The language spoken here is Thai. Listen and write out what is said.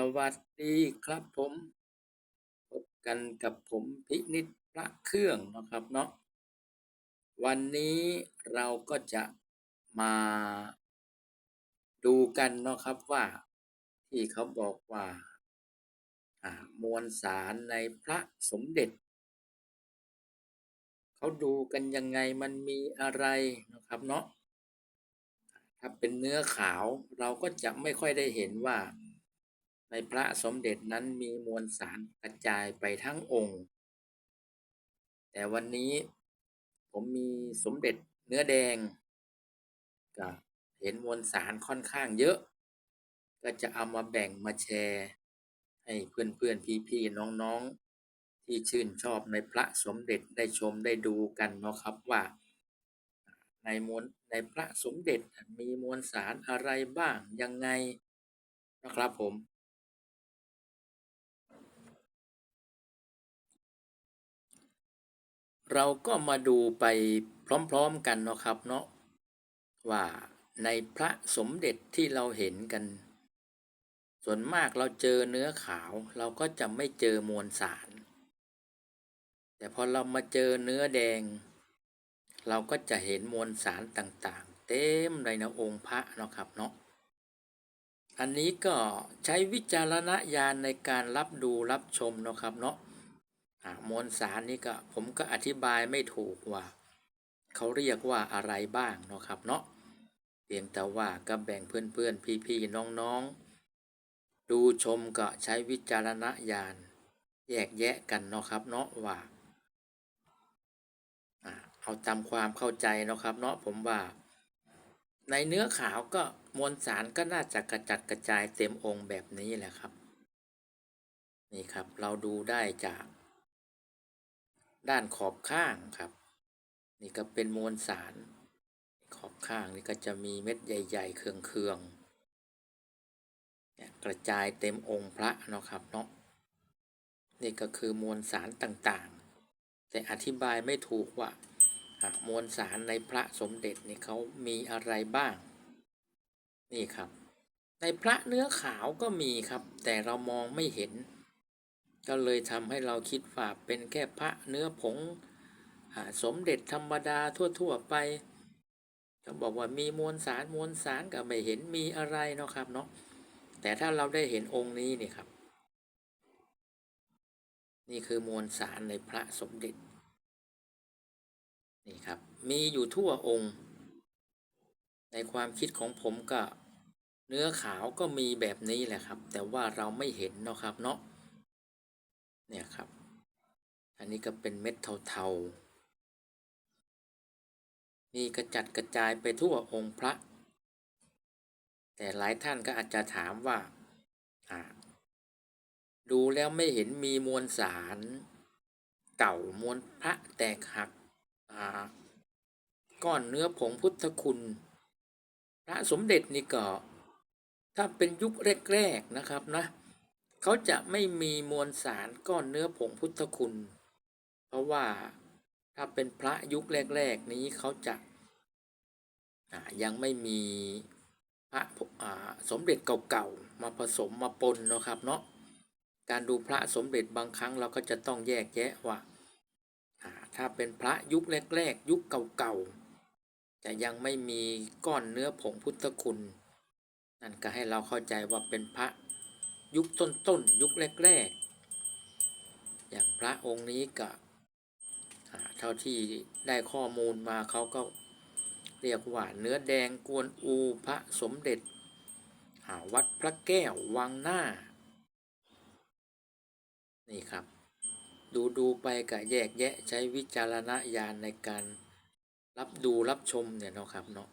สวัสดีครับผมพบกันกับผมพินิจพระเครื่องนะครับเนาะวันนี้เราก็จะมาดูกันเนาะครับว่าที่เขาบอกว่าอ่ามวลสารในพระสมเด็จ เขาดูกันยังไงมันมีอะไรนะครับเนาะถ้าเป็นเนื้อขาวเราก็จะไม่ค่อยได้เห็นว่า ในพระสมเด็จนั้นมีมวลสารกระจายไปทั้งองค์ แต่วันนี้ผมมีสมเด็จเนื้อแดงก็เห็นมวลสารค่อนข้างเยอะ ก็จะเอามาแบ่งมาแชร์ ให้เพื่อนๆพี่ๆน้องๆ ที่ชื่นชอบในพระสมเด็จได้ชมได้ดูกันเนาะครับว่าในมวลในพระสมเด็จมีมวลสารอะไรบ้างยังไงนะครับผม เราก็มาดูไปพร้อมๆกันเนาะครับเนาะว่าในพระสมเด็จที่เราเห็นกัน ส่วนมากเราเจอเนื้อขาวเราก็จะไม่เจอมวลสาร แต่พอเรามาเจอเนื้อแดง เราก็จะเห็นมวลสารต่างๆ เต็มเลยนะองค์พระเนาะครับเนาะอันนี้ก็ใช้วิจารณญาณในการรับดูรับชมเนาะครับเนาะ มวลสารนี่ก็ผมก็อธิบายไม่ถูกว่า เขาเรียกว่าอะไรบ้างเนาะครับเนาะเพียงแต่ว่าก็แบ่งเพื่อนๆ พี่ๆ น้องๆ ดูชมก็ใช้วิจารณญาณ แยกแยะกันเนาะครับเนาะว่าอเอาตามความเข้าใจเนาะครับเนาะผมว่า ในเนื้อขาวก็มวลสารก็น่าจะกระจัดกระจายเต็มองค์แบบนี้แหละครับ นี่ครับเราดูได้จาก ด้านขอบข้างครับ นี่ก็เป็นมวลสาร ขอบข้างนี่ก็จะมีเม็ดใหญ่ ๆ เคืองๆเนี่ยกระจายเต็มองค์พระเนาะครับเนาะนี่ก็คือมวลสารต่างๆ แต่อธิบายไม่ถูกว่ามวลสารในพระสมเด็จนี่เขามีอะไรบ้าง นี่ครับ ในพระเนื้อขาวก็มีครับ แต่เรามองไม่เห็น ก็เลยทำให้เราคิดว่าเป็นแค่พระเนื้อผงสมเด็จธรรมดาทั่วๆไปก็บอกว่ามีมวลสารมวลสารก็ไม่เห็นมีอะไรเนาะครับเนาะแต่ถ้าเราได้เห็นองค์นี้นี่ครับ นี่คือมวลสารในพระสมเด็จนี่ครับ มีอยู่ทั่วองค์ ในความคิดของผมก็ เนื้อขาวก็มีแบบนี้แหละครับ แต่ว่าเราไม่เห็นเนาะครับเนาะ เนี่ยครับ อันนี้ก็เป็นเม็ดเทาๆมีกระจัดกระจายไปทั่วองค์พระ แต่หลายท่านก็อาจจะถามว่าอ่าดูแล้วไม่เห็นมีมวลสารเก่ามวลพระแตกหักก้อนเนื้อผงพุทธคุณ พระสมเด็จนี่ก็ ถ้าเป็นยุคแรก ๆ นะครับนะ เขาจะไม่มีมวลสารก้อนเนื้อผงพุทธคุณ เพราะว่าถ้าเป็นพระยุคแรก ๆ นี้เขาจะยังไม่มีพระสมเด็จเก่าๆมาผสมมาปนนะครับเนาะการดูพระสมเด็จบางครั้งเราก็จะต้องแยกแยะว่าถ้าเป็นพระยุคแรก ๆ ยุคเก่าๆจะยังไม่มีก้อนเนื้อผงพุทธคุณ นั่นก็ให้เราเข้าใจว่าเป็นพระ ยุคต้นๆยุคแรก ๆ อย่างพระองค์นี้ก็เท่าที่ได้ข้อมูลมาเขาก็เรียกว่าเนื้อแดงกวนอูพระสมเด็จาวัดพระแก้ววังหน้า นี่ครับ ดูดูไปกับแยกแยะใช้วิจารณญาณในการรับดูรับชมเนี่ยเนาะครับเนาะ